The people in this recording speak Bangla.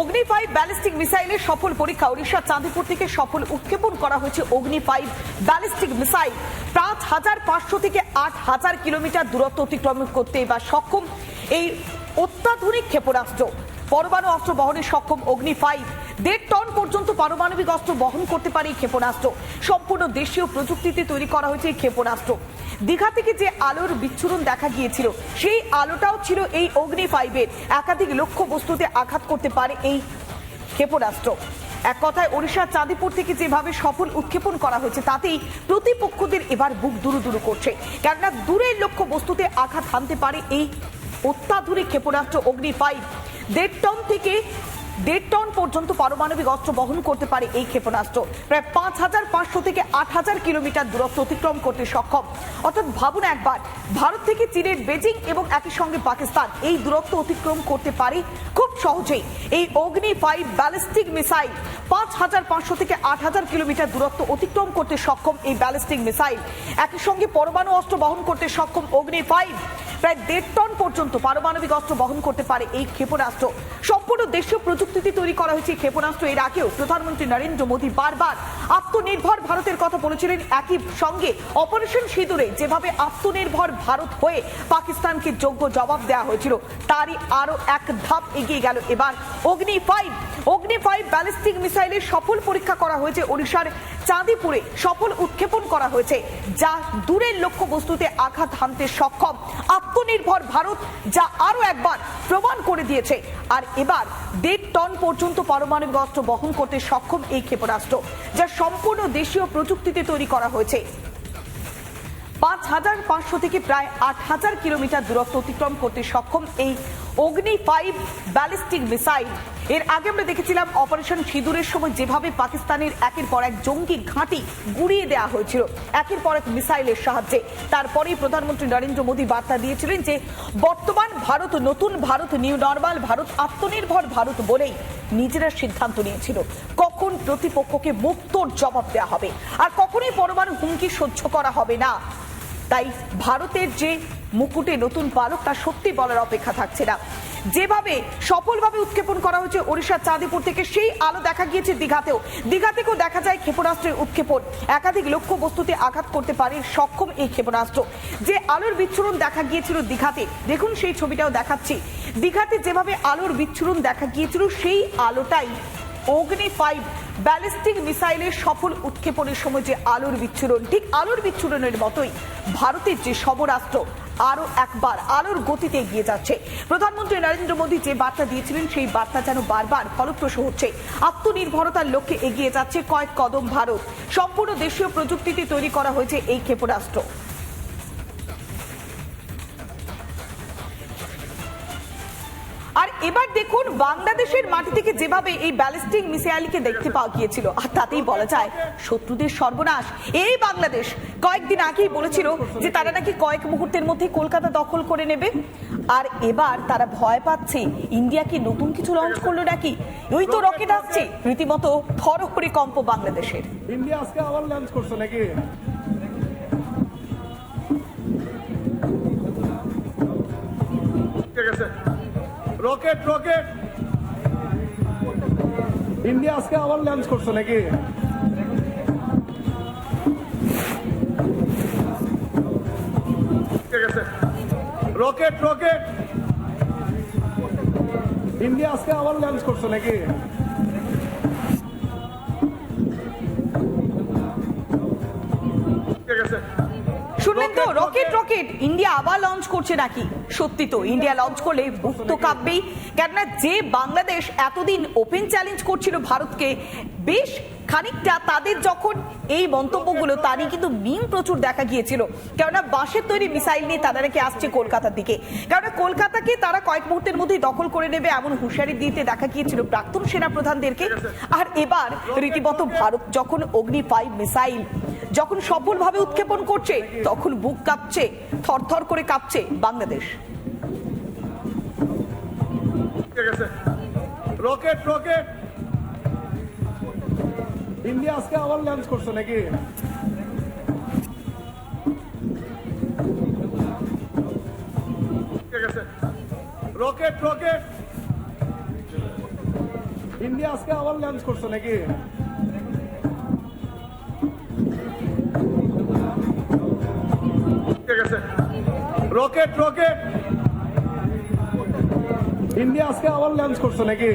অগ্নি ফাইভ ব্যালিস্টিক মিসাইলের সফল পরীক্ষা ওড়িশার চাঁদিপুর থেকে সফল উৎক্ষেপণ করা হয়েছে অগ্নি ফাইভ ব্যালিস্টিক মিসাইল। পাঁচ হাজার পাঁচশো থেকে আট হাজার কিলোমিটার দূরত্ব অতিক্রম করতে এবার সক্ষম এই অত্যাধুনিক ক্ষেপণাস্ত্র। পরমাণু অস্ত্র বহনে সক্ষম অগ্নি ফাইভ দেড় টন পর্যন্ত পারমাণবিক অস্ত্র বহন করতে পারে এই ক্ষেপণাস্ত্র। সম্পূর্ণ দেশীয় প্রযুক্তিতে তৈরি করা হয়েছে এই ক্ষেপণাস্ত্র। দীঘা থেকে যে আলোর বিচ্ছুরণ দেখা গিয়েছিল, সেই আলোটাও ছিল এই অগ্নি ফাইভের একাধিক লক্ষ্য বস্তুতে আঘাত করতে পারে এই ক্ষেপণাস্ত্র। এক কথায়, ওড়িশার চাঁদিপুর থেকে যেভাবে সফল উৎক্ষেপণ করা হয়েছে, তাতেই প্রতিপক্ষদের এবার বুক দুরু দুরু করছে। কেননা, দূরের লক্ষ্য বস্তুতে আঘাত হানতে পারে এই অত্যাধুনিক ক্ষেপণাস্ত্র অগ্নি ফাইভ দেড় টন থেকে দেড় টন পর্যন্ত পারমাণবিক অস্ত্র বহন করতে পারে এই ক্ষেপণাস্ত্র। প্রায় পাঁচ হাজার পাঁচশো থেকে আট হাজার কিলোমিটার দূরত্ব অতিক্রম করতে সক্ষম। অর্থাৎ ভাবুন একবার, ভারত থেকে চীনের বেজিং এবং একই সঙ্গে পাকিস্তান এই দূরত্ব অতিক্রম করতে পারে খুব সহজেই। এই অগ্নি ফাইভ ব্যালিস্টিক মিসাইল পাঁচ হাজার পাঁচশো থেকে আট হাজার কিলোমিটার দূরত্ব অতিক্রম করতে সক্ষম এই ব্যালিস্টিক মিসাইল। একই সঙ্গে পরমাণু অস্ত্র বহন করতে সক্ষম অগ্নি ফাইভ প্রায় দেড় টন পর্যন্ত পারমাণবিক অস্ত্র বহন করতে পারে এই ক্ষেপণাস্ত্র। সম্পূর্ণ দেশীয় প্রযুক্তিতে তৈরি করা হয়েছে ক্ষেপণাস্ত্র। এর আগেও প্রধানমন্ত্রী নরেন্দ্র মোদী বারবার আত্মনির্ভর ভারতের কথা বলেছিলেন। একই সঙ্গে অপারেশন সিঁদুরে যেভাবে আত্মনির্ভর ভারত হয়ে পাকিস্তানকে যোগ্য জবাব দেওয়া হয়েছিল, তারই আরও এক ধাপ এগিয়ে গেল। এবার অগ্নি ফাইভ অগ্নি ফাইভ ব্যালিস্টিক মিসাইলের সফল পরীক্ষা করা হয়েছে ওড়িশার চাঁদিপুরে সফল উৎক্ষেপণ করা হয়েছে, যা দূরের লক্ষ্য বস্তুতে আঘাত হানতে সক্ষম। আত্মনির্ভর ভারত, যা আরও একবার প্রমাণ করে দিয়েছে। আর এবার দেড় টন পর্যন্ত পারমাণবিক অস্ত্র বহন করতে সক্ষম এই ক্ষেপণাস্ত্র, যা সম্পূর্ণ দেশীয় প্রযুক্তিতে তৈরি করা হয়েছে। পাঁচ হাজার পাঁচশো থেকে প্রায় আট হাজার কিলোমিটার দূরত্ব অতিক্রম করতে সক্ষম এই অগ্নি ফাইভ ব্যালিস্টিক মিসাইল। এর আগে আমরা দেখেছিলাম অপারেশন সিঁদুরের সময় যেভাবে পাকিস্তানের একের পর এক জঙ্গি ঘাঁটি গুড়িয়ে দেওয়া হয়েছিল, একের পর এক মিসাইলের সাহায্যে। তারপরেই প্রধানমন্ত্রী নরেন্দ্র মোদী বার্তা দিয়েছিলেন যে, বর্তমান ভারত নতুন ভারত নিউ নর্মাল ভারত, আত্মনির্ভর ভারত বলেই নিজেরা সিদ্ধান্ত নিয়েছিল। কখন প্রতিপক্ষকে মুক্তর জবাব দেওয়া হবে? আর কখনই পরমাণু হুমকি সহ্য করা হবে না? তাই ভারতের যে মুকুটে নতুন পালক তা সত্যি বলার অপেক্ষা থাকছে না। যেভাবে সফলভাবে উৎক্ষেপণ করা হয়েছে ওড়িশার চাঁদিপুর থেকে, সেই আলো দেখা গিয়েছে দীঘাতেও। দীঘা থেকেও দেখা যায় ক্ষেপণাস্ত্রের উৎক্ষেপণ। একাধিক লক্ষ্য বস্তুতে আঘাত করতে পারে সক্ষম এই ক্ষেপণাস্ত্র। যে আলোর বিচ্ছুরণ দেখা গিয়েছিল দীঘাতে, দেখুন সেই ছবিটাও দেখাচ্ছি। দীঘাতে যেভাবে আলোর বিচ্ছুরণ দেখা গিয়েছিল, সেই আলোটাই অগ্নি ফাইভ ব্যালিস্টিক মিসাইলের সফল উৎক্ষেপণের সময় যে আলোর বিচ্ছুরণ, ঠিক আলোর বিচ্ছুরণের মতোই ভারতের যে সমরাস্ত্র আরও একবার আলোর গতিতে এগিয়ে যাচ্ছে। প্রধানমন্ত্রী নরেন্দ্র মোদী যে বার্তা দিয়েছিলেন, সেই বার্তা যেন বারবার ফলপ্রসূ হচ্ছে। আত্মনির্ভরতার লক্ষ্যে এগিয়ে যাচ্ছে কয়েক কদম ভারত। সম্পূর্ণ দেশীয় প্রযুক্তিতে তৈরি করা হয়েছে এই ক্ষেপণাস্ত্র। আর এবার দেখুন, বাংলাদেশের মাটি থেকে যেভাবে এই ব্যালিস্টিক মিসাইলকে দেখতে পাওয়া গিয়েছিল, আর তাতেই বলা যায় শত্রুদের সর্বনাশ। এই বাংলাদেশ কয়েকদিন আগেই বলেছিল যে তারা নাকি কয়েক মুহূর্তের মধ্যে কলকাতা দখল করে নেবে। আর এবার তারা ভয় পাচ্ছে, ইন্ডিয়া কি নতুন কিছু লঞ্চ করল নাকি? ওই তো রকেট আসছে। রীতিমতো থরহরি কম্প বাংলাদেশের। ইন্ডিয়া আজকে আবার লঞ্চ করছে নাকি? রকেট রকেট ইন্ডিয়া আজকে আবার লঞ্চ করছে নাকি? রকেট রকেট ইন্ডিয়া আজকে আবার লঞ্চ করছে নাকি? তো রকেট, রকেট। ইন্ডিয়া আবার লঞ্চ করছে নাকি? সত্যি তো ইন্ডিয়া লঞ্চ করলে বুক তো কাঁপবেই। কেননা যে বাংলাদেশ এতদিন ওপেন চ্যালেঞ্জ করছিল ভারতকে বেশ খানিকটা তাদের যখন এই মন্তব্যগুলো তারই কিন্তু মিম প্রচুর দেখা গিয়েছিল। কেননা বাঁশের তৈরি মিসাইল নিয়ে তারা নাকি আসছে কলকাতার দিকে। কেননা কলকাতাকে তারা কয়েক মুহূর্তের মধ্যেই দখল করে নেবে এমন হুঁশিয়ারি দিতে দেখা গিয়েছিল প্রাক্তন সেনা প্রধানদেরকে আর এবার রীতিমতো ভারত যখন অগ্নি ফাইভ মিসাইল যখন সফলভাবে উৎক্ষেপণ করছে, তখন বুক কাঁপছে, থরথর করে কাঁপছে বাংলাদেশ। Rocket rocket! ইন্ডিয়া আজকে আবার লঞ্চ করছে নাকি? Rocket rocket! ইন্ডিয়া আজকে আবার লঞ্চ করছে নাকি? রকেট রকেট ইন্ডিয়া আজকে আবার লঞ্চ করছে নাকি?